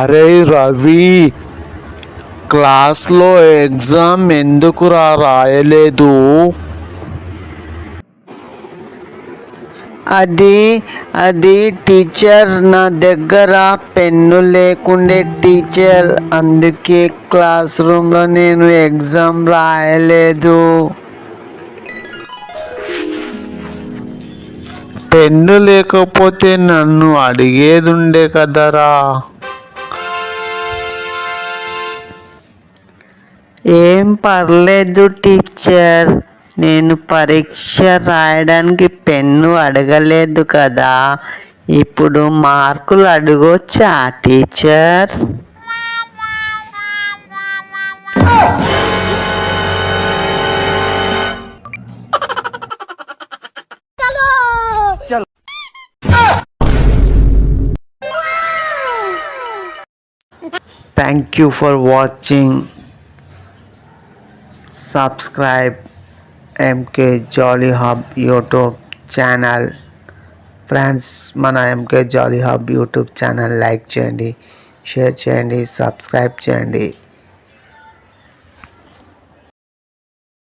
అరే రవి క్లాస్లో ఎగ్జామ్ ఎందుకురా రాయలేదు? అది అది టీచర్ నా దగ్గర పెన్ను లేకుండే టీచర్. అందుకే క్లాస్ రూమ్లో నేను ఎగ్జామ్ రాయలేదు. పెన్ను లేకపోతే నన్ను అడిగేదుండే కదరా? ఏం పర్లేదు టీచర్. నేను పరీక్ష రాయడానికి పెన్ను అడగలేదు కదా. ఇప్పుడు మార్కులు అడగొచ్చా teacher? Thank you for watching subscribe MK Jolly Hub YouTube channel friends మన MK Jolly Hub YouTube channel like చేయండి షేర్ చేయండి సబ్స్క్రైబ్ చేయండి